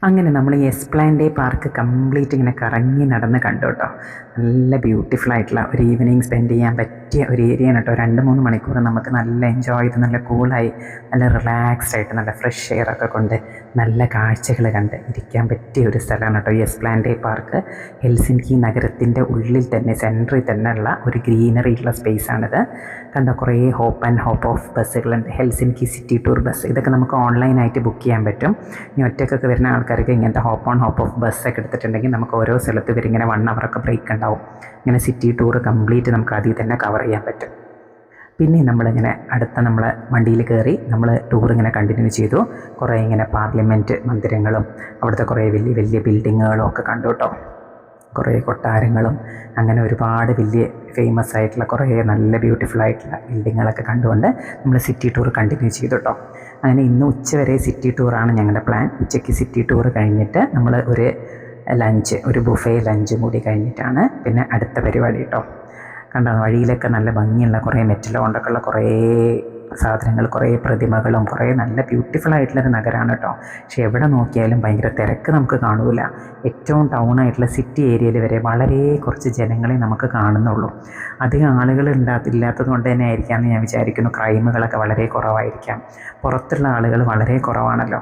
അങ്ങനെ നമ്മൾ ഈ എസ്പ്ലാൻഡേ പാർക്ക് കംപ്ലീറ്റ് ഇങ്ങനെ കറങ്ങി നടന്ന് കണ്ടു കേട്ടോ നല്ല ബ്യൂട്ടിഫുൾ ആയിട്ടുള്ള ഒരു ഈവനിങ് സ്പെൻഡ് ചെയ്യാൻ പറ്റിയ ഒരു ഏരിയ ആണ് കേട്ടോ. രണ്ട് മൂന്ന് മണിക്കൂർ നമുക്ക് നല്ല എൻജോയ് ചെയ്ത് നല്ല കൂളായി നല്ല റിലാക്സ്ഡ് ആയിട്ട് നല്ല ഫ്രഷ് എയർ ഒക്കെ കൊണ്ട് നല്ല കാഴ്ചകൾ കണ്ട് ഇരിക്കാൻ പറ്റിയ ഒരു സ്ഥലമാണ് കേട്ടോ ഈ എസ്പ്ലാൻഡേ പാർക്ക് ഹെൽസിൻകി നഗരത്തിന്റെ ഉള്ളിൽ തന്നെ സെന്ററിൽ തന്നെ ഉള്ള ഒരു ഗ്രീനറി ഉള്ള സ്പേസാണിത് കണ്ടോ കുറേ ഹോപ്പ് ആൻഡ് ഹോപ്പ് ഓഫ് ബസ്സുകളുണ്ട് ഹെൽസിൻകി സിറ്റി ടൂർ ബസ് ഇതൊക്കെ നമുക്ക് ഓൺലൈനായിട്ട് ബുക്ക് ചെയ്യാൻ പറ്റും. ഇനി ഒറ്റക്കൊക്കെ വരുന്ന ആൾക്കാർക്ക് ഇങ്ങനത്തെ ഹോപ്പ് ഓൺ ഹോപ്പ് ഓഫ് ബസ്സൊക്കെ എടുത്തിട്ടുണ്ടെങ്കിൽ നമുക്ക് ഓരോ സ്ഥലത്ത് ഇവരിങ്ങനെ വൺ അവറൊക്കെ ബ്രേക്ക് ഉണ്ടാവും. ഇങ്ങനെ സിറ്റി ടൂർ കംപ്ലീറ്റ് നമുക്ക് അതിൽ തന്നെ കവർ ചെയ്യാൻ പറ്റും. പിന്നെ നമ്മളിങ്ങനെ അടുത്ത നമ്മൾ വണ്ടിയിൽ കയറി നമ്മൾ ടൂർ ഇങ്ങനെ കണ്ടിന്യൂ ചെയ്തു. കുറേ ഇങ്ങനെ പാർലമെന്റ് മന്ദിരങ്ങളും അവിടുത്തെ കുറേ വലിയ വലിയ ബിൽഡിങ്ങുകളും ഒക്കെ കണ്ടു കേട്ടോ. കുറേ കൊട്ടാരങ്ങളും അങ്ങനെ ഒരുപാട് വലിയ ഫേമസ് ആയിട്ടുള്ള കുറേ നല്ല ബ്യൂട്ടിഫുൾ ആയിട്ടുള്ള ബിൽഡിങ്ങുകളൊക്കെ കണ്ടുകൊണ്ട് നമ്മൾ സിറ്റി ടൂർ കണ്ടിന്യൂ ചെയ്തു കേട്ടോ. അങ്ങനെ ഇന്ന് ഉച്ചവരെ സിറ്റി ടൂറാണ് ഞങ്ങളുടെ പ്ലാൻ ഉച്ചയ്ക്ക് സിറ്റി ടൂർ കഴിഞ്ഞിട്ട് നമ്മൾ ഒരു ലഞ്ച് ഒരു ബുഫേ ലഞ്ചും കൂടി കഴിഞ്ഞിട്ടാണ് പിന്നെ അടുത്ത പരിപാടി കേട്ടോ കണ്ടോ വഴിയിലൊക്കെ നല്ല ഭംഗിയുള്ള കുറേ മെറ്റൽ കൊണ്ടൊക്കെയുള്ള കുറേ സാധനങ്ങൾ കുറേ പ്രതിമകളും കുറേ നല്ല ബ്യൂട്ടിഫുൾ ആയിട്ടുള്ളൊരു നഗരമാണ് കേട്ടോ പക്ഷേ എവിടെ നോക്കിയാലും ഭയങ്കര തിരക്ക് നമുക്ക് കാണൂല. ഏറ്റവും ടൗൺ ആയിട്ടുള്ള സിറ്റി ഏരിയയിൽ വരെ വളരെ കുറച്ച് ജനങ്ങളെ നമുക്ക് കാണുന്നുള്ളൂ. അധികം ആളുകൾ ഉണ്ടാകത്തില്ലാത്തത് കൊണ്ട് തന്നെ ആയിരിക്കാമെന്ന് ഞാൻ വിചാരിക്കുന്നു. ക്രൈമുകളൊക്കെ വളരെ കുറവായിരിക്കാം. പുറത്തുള്ള ആളുകൾ വളരെ കുറവാണല്ലോ.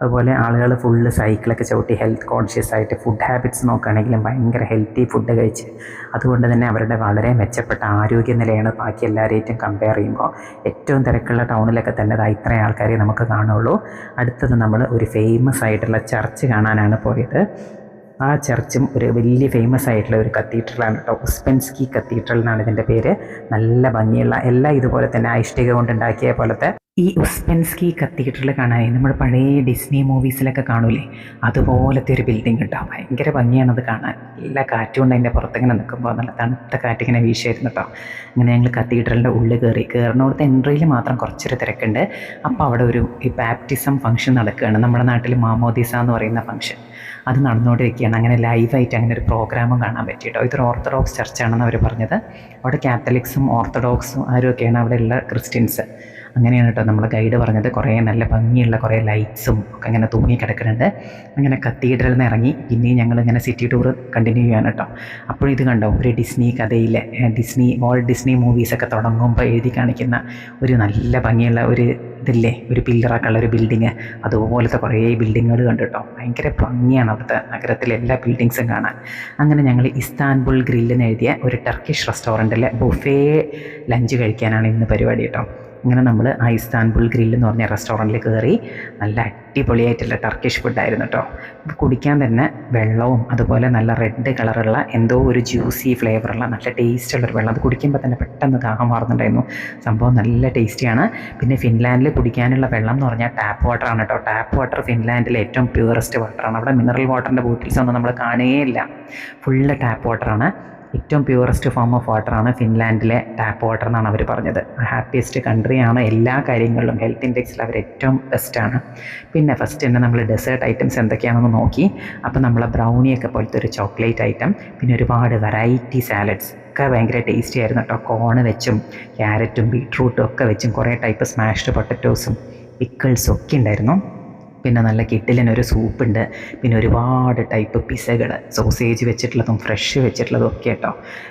അതുപോലെ ആളുകൾ ഫുള്ള് സൈക്കിളൊക്കെ ചവിട്ടി ഹെൽത്ത് കോൺഷ്യസ് ആയിട്ട് ഫുഡ് ഹാബിറ്റ്സ് നോക്കുകയാണെങ്കിലും ഭയങ്കര ഹെൽത്തി ഫുഡ് കഴിച്ച് അതുകൊണ്ട് തന്നെ അവരുടെ വളരെ മെച്ചപ്പെട്ട ആരോഗ്യ നിലയാണ് ബാക്കി എല്ലാവരെയും കമ്പയർ ചെയ്യുമ്പോൾ ഏറ്റവും തിരക്കുള്ള ടൗണിലൊക്കെ തന്നെ അത് ഇത്രയും ആൾക്കാരെ നമുക്ക് കാണുള്ളൂ. അടുത്തത് നമ്മൾ ഒരു ഫേമസ് ആയിട്ടുള്ള ചർച്ച് കാണാനാണ് പോയത്. ആ ചർച്ചും ഒരു വലിയ ഫേമസ് ആയിട്ടുള്ള ഒരു കത്തീഡ്രലാണ് കേട്ടോ. ഉസ്പെൻസ്കി കത്തീഡ്രൽ എന്നാണ് ഇതിന്റെ പേര്. നല്ല ഭംഗിയുള്ള എല്ലാം ഇതുപോലെ തന്നെ ഐഷ്ടിക കൊണ്ടുണ്ടാക്കിയ പോലത്തെ ഈ ഉസ്പെൻസ്കി കത്തീഡ്രൽ കാണാൻ നമ്മൾ പഴയ ഡിസ്നി മൂവീസിലൊക്കെ കാണൂലേ? അതുപോലത്തെ ഒരു ബിൽഡിംഗ് കേട്ടോ. ഭയങ്കര ഭംഗിയാണ് അത് കാണാൻ. എല്ലാ കാറ്റും കൊണ്ട് അതിന്റെ പുറത്തിങ്ങനെ നിൽക്കുമ്പോൾ. നല്ല തണുത്ത കാറ്റിങ്ങനെ വീശായിരുന്നു കേട്ടോ. അങ്ങനെ ഞങ്ങൾ കത്തീഡ്രലിന്റെ ഉള്ളിൽ കയറി. കയറുന്നവിടുത്തെ എൻട്രിയിൽ മാത്രം കുറച്ചൊരു തിരക്കുണ്ട്. അപ്പോൾ അവിടെ ഒരു ഈ ബാപ്റ്റിസം ഫംഗ്ഷൻ നടക്കുകയാണ്. നമ്മുടെ നാട്ടിൽ മാമോദിസ എന്ന് പറയുന്ന ഫംഗ്ഷൻ അത് നടന്നുകൊണ്ടിരിക്കുകയാണ്. അങ്ങനെ ലൈവായിട്ട് അങ്ങനെ ഒരു പ്രോഗ്രാമും കാണാൻ പറ്റി കേട്ടോ. ഇതൊരു ഓർത്തഡോക്സ് ചർച്ചാണെന്ന് അവർ പറഞ്ഞത്. അവിടെ കാത്തലിക്സും ഓർത്തഡോക്സും ആരും ഒക്കെയാണ് അവിടെയുള്ള ക്രിസ്ത്യൻസ് അങ്ങനെയാണ് കേട്ടോ നമ്മുടെ ഗൈഡ് പറഞ്ഞത്. കുറേ നല്ല ഭംഗിയുള്ള കുറേ ലൈറ്റ്സും ഒക്കെ ഇങ്ങനെ തൂങ്ങി കിടക്കുന്നുണ്ട്. അങ്ങനെ കത്തീഡ്രലിൽ നിന്ന് ഇറങ്ങി. പിന്നെയും ഞങ്ങളിങ്ങനെ സിറ്റി ടൂർ കണ്ടിന്യൂ ചെയ്യാണ് കേട്ടോ അപ്പോൾ ഇത് കണ്ടോ? ഒരു ഡിസ്നി കഥയിലെ ഡിസ്നി വോൾട്ട് ഡിസ്നി മൂവീസൊക്കെ തുടങ്ങുമ്പോൾ എഴുതി കാണിക്കുന്ന ഒരു നല്ല ഭംഗിയുള്ള ഒരു ഇതില്ലേ? ഒരു പില്ലറൊക്കെ ഉള്ള ഒരു ബിൽഡിങ് അതുപോലത്തെ കുറേ ബിൽഡിങ്ങുകൾ കണ്ടു കേട്ടോ ഭയങ്കര ഭംഗിയാണ് അവിടുത്തെ നഗരത്തിലെ എല്ലാ ബിൽഡിങ്സും കാണാൻ. അങ്ങനെ ഞങ്ങൾ ഇസ്താൻബുൾ ഗ്രില്ലെന്ന് എഴുതിയ ഒരു ടർക്കിഷ് റെസ്റ്റോറന്റിലെ ബുഫേ ലഞ്ച് കഴിക്കാനാണ് ഇന്ന് പരിപാടി കേട്ടോ അങ്ങനെ നമ്മൾ ആ ഇസ്താൻബുൾ ഗ്രില്ല് എന്ന് പറഞ്ഞ റെസ്റ്റോറന്റിൽ കയറി നല്ല അടിപൊളിയായിട്ടുള്ള ടർക്കിഷ് ഫുഡായിരുന്നു കേട്ടോ കുടിക്കാൻ തന്നെ വെള്ളവും അതുപോലെ നല്ല റെഡ് കളറുള്ള എന്തോ ഒരു ജ്യൂസി ഫ്ലേവറുള്ള നല്ല ടേസ്റ്റുള്ളൊരു വെള്ളം. അത് കുടിക്കുമ്പോൾ തന്നെ പെട്ടെന്ന് ദാഹം മാറുന്നുണ്ടായിരുന്നു. സംഭവം നല്ല ടേസ്റ്റിയാണ് പിന്നെ ഫിൻലാൻഡിൽ കുടിക്കാനുള്ള വെള്ളം എന്ന് പറഞ്ഞാൽ ടാപ്പ് വാട്ടറാണ് കേട്ടോ ടാപ്പ് വാട്ടർ ഫിൻലാൻഡിലെ ഏറ്റവും പ്യൂറസ്റ്റ് വാട്ടറാണ് അവിടെ മിനറൽ വാട്ടറിന്റെ ബോട്ടിൽസ് ഒന്നും നമ്മൾ കാണുകയില്ല ഫുള്ള് ടാപ്പ് വാട്ടറാണ് ഏറ്റവും പ്യൂറസ്റ്റ് ഫോം ഓഫ് വാട്ടറാണ് ഫിൻലാൻഡിലെ ടാപ്പ് വാട്ടർ എന്നാണ് അവർ പറഞ്ഞത്. ഹാപ്പിയസ്റ്റ് കൺട്രിയാണ് എല്ലാ കാര്യങ്ങളിലും ഹെൽത്ത് ഇൻഡെക്സിൽ അവർ ഏറ്റവും ബെസ്റ്റാണ് പിന്നെ ഫസ്റ്റ് തന്നെ നമ്മൾ ഡെസേർട്ട് ഐറ്റംസ് എന്തൊക്കെയാണെന്ന് നോക്കി. അപ്പോൾ നമ്മൾ ബ്രൗണിയൊക്കെ പോലത്തെ ഒരു ചോക്ലേറ്റ് ഐറ്റം പിന്നെ ഒരുപാട് വെറൈറ്റി സാലഡ്സ് ഒക്കെ ഭയങ്കര ടേസ്റ്റി ആയിരുന്നു കേട്ടോ കോണ് വെച്ചും ക്യാരറ്റും ബീട്രൂട്ടും ഒക്കെ വെച്ചും കുറേ ടൈപ്പ് സ്മാഷ്ഡ് പൊട്ടറ്റോസും പിക്കിൾസും ഒക്കെ ഉണ്ടായിരുന്നു. പിന്നെ നല്ല കിട്ടിലിനൊരു സൂപ്പുണ്ട്. പിന്നെ ഒരുപാട് ടൈപ്പ് പിസകൾ സോസേജ് വെച്ചിട്ടുള്ളതും ഫ്രഷ് വെച്ചിട്ടുള്ളതും ഒക്കെ കേട്ടോ.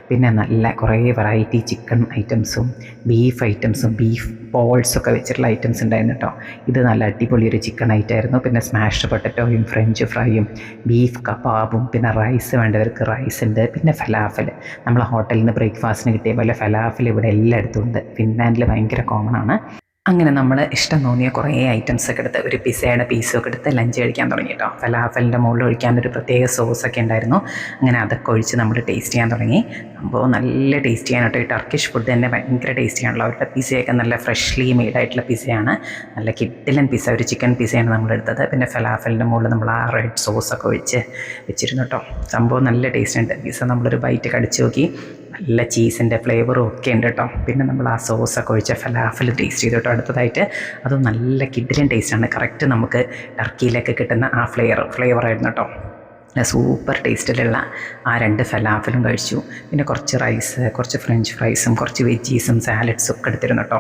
പിന്നെ നല്ല കുറേ വെറൈറ്റി ചിക്കൻ ഐറ്റംസും ബീഫ് ഐറ്റംസും ബീഫ് ബോൾസൊക്കെ വെച്ചിട്ടുള്ള ഐറ്റംസ് ഉണ്ടായിരുന്നു കേട്ടോ. ഇത് നല്ല അടിപൊളി ഒരു ചിക്കൻ ഐറ്റമായിരുന്നു പിന്നെ സ്മാഷ് പൊട്ടറ്റോയും ഫ്രഞ്ച് ഫ്രൈയും ബീഫ് കബാബും പിന്നെ റൈസ് വേണ്ടവർക്ക് റൈസ് ഉണ്ട്. പിന്നെ ഫലാഫൽ നമ്മളെ ഹോട്ടലിൽ നിന്ന് ബ്രേക്ക്ഫാസ്റ്റിന് കിട്ടിയ പോലെ ഫലാഫൽ ഇവിടെ എല്ലായിടത്തും ഉണ്ട്. ഫിൻലാൻഡിൽ ഭയങ്കര കോമൺ ആണ്. അങ്ങനെ നമ്മൾ ഇഷ്ടം തോന്നിയ കുറേ ഐറ്റംസ് ഒക്കെ എടുത്ത് ഒരു പിസയുടെ പീസും ഒക്കെ എടുത്ത് ലഞ്ച് കഴിക്കാൻ തുടങ്ങി കേട്ടോ. ഫലാഫലിന്റെ മുകളിൽ ഒഴിക്കാൻ ഒരു പ്രത്യേക സോസൊക്കെ ഉണ്ടായിരുന്നു. അങ്ങനെ അതൊക്കെ ഒഴിച്ച് നമ്മൾ ടേസ്റ്റ് ചെയ്യാൻ തുടങ്ങി. സംഭവം നല്ല ടേസ്റ്റ് ചെയ്യാൻ കേട്ടോ ഈ ടർക്കിഷ് ഫുഡ് തന്നെ ഭയങ്കര ടേസ്റ്റ് ആണല്ലോ അവരുടെ പിസയൊക്കെ നല്ല ഫ്രഷ്ലി മെയ്ഡ് ആയിട്ടുള്ള പിസയാണ് നല്ല കിഡിലൻ പിസ ഒരു ചിക്കൻ പിസയാണ് നമ്മൾ എടുത്തത്. പിന്നെ ഫലാഫലിന്റെ മുകളിൽ നമ്മൾ ആ റെഡ് സോസൊക്കെ ഒഴിച്ച് വെച്ചിരുന്നു കേട്ടോ. സംഭവം നല്ല ടേസ്റ്റ് ഉണ്ട്. പിസ നമ്മളൊരു ബൈറ്റ് കടിച്ചു നോക്കി. നല്ല ചീസിന്റെ ഫ്ലേവറും ഒക്കെ ഉണ്ട് കേട്ടോ പിന്നെ നമ്മൾ ആ സോസൊക്കെ ഒഴിച്ച ഫലാഫൽ ടേസ്റ്റ് ചെയ്തു കേട്ടോ അടുത്തതായിട്ട് അത് നല്ല കിഡിലൻ ടേസ്റ്റാണ് കറക്റ്റ് നമുക്ക് ടർക്കിയിലൊക്കെ കിട്ടുന്ന ആ ഫ്ലേവർ ഫ്ലേവറായിരുന്നു കേട്ടോ സൂപ്പർ ടേസ്റ്റിലുള്ള ആ രണ്ട് ഫലാഫലും കഴിച്ചു. പിന്നെ കുറച്ച് റൈസ് കുറച്ച് ഫ്രഞ്ച് ഫ്രൈസും കുറച്ച് വെജീസും സാലഡ്സും ഒക്കെ എടുത്തിരുന്നു കേട്ടോ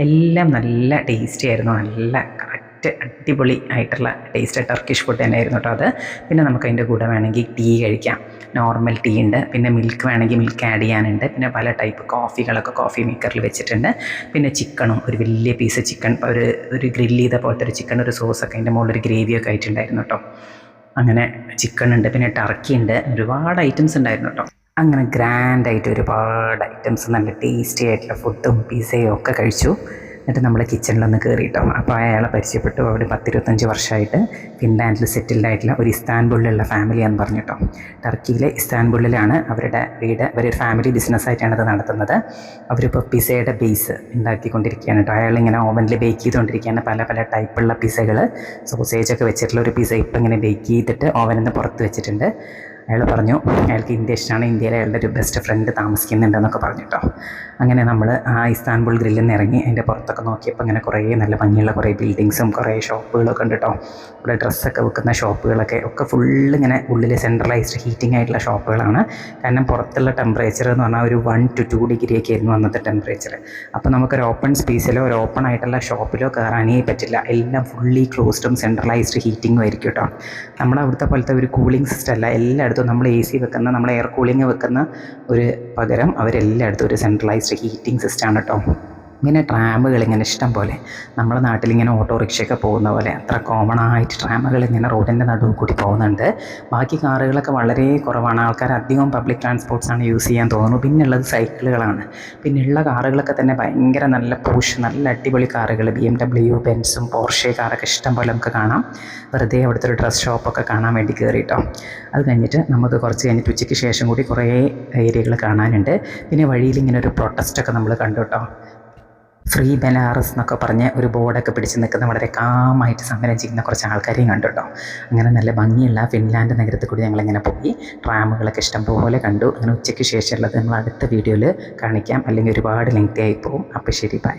എല്ലാം നല്ല ടേസ്റ്റി ആയിരുന്നു. നല്ല കറക്റ്റ് അടിപൊളി ആയിട്ടുള്ള ടേസ്റ്റ് ടർക്കിഷ് ഫുഡ് തന്നെയായിരുന്നു കേട്ടോ അത്. പിന്നെ നമുക്ക് അതിന്റെ കൂടെ വേണമെങ്കിൽ ടീ കഴിക്കാം. നോർമൽ ടീ ഉണ്ട്. പിന്നെ മിൽക്ക് വേണമെങ്കിൽ മിൽക്ക് ആഡ് ചെയ്യാനുണ്ട്. പിന്നെ പല ടൈപ്പ് കോഫികളൊക്കെ കോഫി മേക്കറിൽ വെച്ചിട്ടുണ്ട്. പിന്നെ ചിക്കണും ഒരു വലിയ പീസ് ചിക്കൻ ഒരു ഒരു ഗ്രില്ല് ചെയ്ത പോലത്തെ ഒരു ചിക്കൻ ഒരു സോസൊക്കെ അതിന്റെ മുകളിൽ ഒരു ഗ്രേവിയൊക്കെ ആയിട്ടുണ്ടായിരുന്നു കേട്ടോ. അങ്ങനെ ചിക്കൻ ഉണ്ട് പിന്നെ ടർക്കി ഉണ്ട്. ഒരുപാട് ഐറ്റംസ് ഉണ്ടായിരുന്നു കേട്ടോ. അങ്ങനെ ഗ്രാൻഡായിട്ട് ഒരുപാട് ഐറ്റംസ് നല്ല ടേസ്റ്റി ആയിട്ടുള്ള ഫുഡും പിസയും ഒക്കെ കഴിച്ചു. എന്നിട്ട് നമ്മൾ കിച്ചണിലൊന്ന് കയറിയിട്ടോ അപ്പോൾ അയാളെ പരിചയപ്പെട്ടു. അവിടെ പത്തിരുപത്തഞ്ച് വർഷമായിട്ട് ഫിൻലാൻഡിൽ സെറ്റിൽഡ് ആയിട്ടുള്ള ഒരു ഇസ്താൻബുളിലുള്ള ഫാമിലിയാന്ന് പറഞ്ഞിട്ടോ. ടർക്കിയിലെ ഇസ്താൻബുളിലാണ് അവരുടെ വീട്. അവരൊരു ഫാമിലി ബിസിനസ്സായിട്ടാണ് അത് നടത്തുന്നത്. ഇപ്പോൾ പിസയുടെ ബേസ് ഉണ്ടാക്കിക്കൊണ്ടിരിക്കുകയാണ് കേട്ടോ അയാളിങ്ങനെ ഓവനിൽ ബേക്ക് ചെയ്തുകൊണ്ടിരിക്കുകയാണ്. പല പല ടൈപ്പുള്ള പിസകൾ സോസേജൊക്കെ വെച്ചിട്ടുള്ള ഒരു പിസ ഇപ്പം ഇങ്ങനെ ബേക്ക് ചെയ്തിട്ട് ഓവനിൽ നിന്ന് പുറത്ത് വെച്ചിട്ടുണ്ട്. അയാൾ പറഞ്ഞു അയാൾക്ക് ഇന്ത്യ ഇഷ്ടമാണ് ഇന്ത്യയിലെ അയാളുടെ ഒരു ബെസ്റ്റ് ഫ്രണ്ട് താമസിക്കുന്നുണ്ടെന്നൊക്കെ പറഞ്ഞു അങ്ങനെ നമ്മൾ ആ ഇസ്താൻബുൾ ഗ്രില്ലിൽ നിന്ന് ഇറങ്ങി അതിന്റെ പുറത്തൊക്കെ നോക്കിയപ്പോൾ അങ്ങനെ കുറേ നല്ല ഭംഗിയുള്ള കുറേ ബിൽഡിങ്സും കുറേ ഷോപ്പുകളൊക്കെ ഉണ്ട് കേട്ടോ ഇവിടെ ഡ്രസ്സൊക്കെ വിൽക്കുന്ന ഷോപ്പുകളൊക്കെ ഒക്കെ ഫുള്ള് ഇങ്ങനെ ഉള്ളിൽ സെൻട്രലൈസ്ഡ് ഹീറ്റിംഗ് ആയിട്ടുള്ള ഷോപ്പുകളാണ് കാരണം പുറത്തുള്ള ടെമ്പറേച്ചർ എന്ന് പറഞ്ഞാൽ ഒരു വൺ ടു ടു ഡിഗ്രി ഒക്കെ ആയിരുന്നു അന്നത്തെ ടെമ്പറേച്ചർ അപ്പോൾ നമുക്കൊരു ഓപ്പൺ സ്പേസിലോ ഒരു ഓപ്പൺ ആയിട്ടുള്ള ഷോപ്പിലോ കയറാനേ പറ്റില്ല. എല്ലാം ഫുള്ളി ക്ലോസ്ഡും സെൻട്രലൈസ്ഡ് ഹീറ്റിംഗും ആയിരിക്കും കേട്ടോ നമ്മുടെ അവിടുത്തെ പോലത്തെ ഒരു കൂളിംഗ് സിസ്റ്റം അല്ല. എല്ലായിടത്തും നമ്മൾ എ സി വെക്കുന്ന നമ്മൾ എയർ കൂളിംഗ് വെക്കുന്ന ഒരു പകരം അവരെല്ലായിടത്തും ഒരു സെൻട്രലൈസ്ഡ് ഹീറ്റിംഗ് സിസ്റ്റമാണ് കേട്ടോ പിന്നെ ട്രാമുകൾ ഇങ്ങനെ ഇഷ്ടം പോലെ. നമ്മുടെ നാട്ടിലിങ്ങനെ ഓട്ടോറിക്ഷയൊക്കെ പോകുന്ന പോലെ അത്ര കോമൺ ആയിട്ട് ട്രാമുകൾ ഇങ്ങനെ റോഡിന്റെ നടുവിൽ കൂടി പോകുന്നുണ്ട്. ബാക്കി കാറുകളൊക്കെ വളരെ കുറവാണ്. ആൾക്കാർ അധികം പബ്ലിക് ട്രാൻസ്പോർട്ട്സാണ് യൂസ് ചെയ്യാൻ തോന്നുന്നു. പിന്നെ ഉള്ളത് സൈക്കിളുകളാണ് പിന്നെ ഉള്ള കാറുകളൊക്കെ തന്നെ ഭയങ്കര നല്ല പൂഷ് നല്ല അടിപൊളി കാറുകൾ. ബി എം ഡബ്ല്യു ബെൻസും പോർഷെ കാറൊക്കെ ഇഷ്ടം പോലെ നമുക്ക് കാണാം. വെറുതെ അവിടുത്തെ ഒരു ഡ്രസ് ഷോപ്പൊക്കെ കാണാൻ വേണ്ടി കയറിയിട്ടോ അത് കഴിഞ്ഞിട്ട് നമുക്ക് കുറച്ച് കഴിഞ്ഞിട്ട് ഉച്ചയ്ക്ക് ശേഷം കൂടി കുറേ ഏരിയകൾ കാണാനുണ്ട്. പിന്നെ വഴിയിൽ ഇങ്ങനെ ഒരു പ്രൊട്ടസ്റ്റൊക്കെ നമ്മൾ കണ്ടു കേട്ടോ ഫ്രീ ബനാറസ് എന്നൊക്കെ പറഞ്ഞ് ഒരു ബോർഡൊക്കെ പിടിച്ച് നിൽക്കുന്ന വളരെ കാമായിട്ട് സമരം ചെയ്യുന്ന കുറച്ച് ആൾക്കാരെയും കണ്ടു കേട്ടോ അങ്ങനെ നല്ല ഭംഗിയുള്ള ഫിൻലാൻഡ് നഗരത്തിൽ കൂടി ഞങ്ങളിങ്ങനെ പോയി. ട്രാമുകളൊക്കെ ഇഷ്ടംപോലെ കണ്ടു. അങ്ങനെ ഉച്ചയ്ക്ക് ശേഷമുള്ളത് നമ്മൾ അടുത്ത വീഡിയോയിൽ കാണിക്കാം. അല്ലെങ്കിൽ ഒരുപാട് ലെങ്തി ആയി പോകും. അപ്പോൾ ശരി ബൈ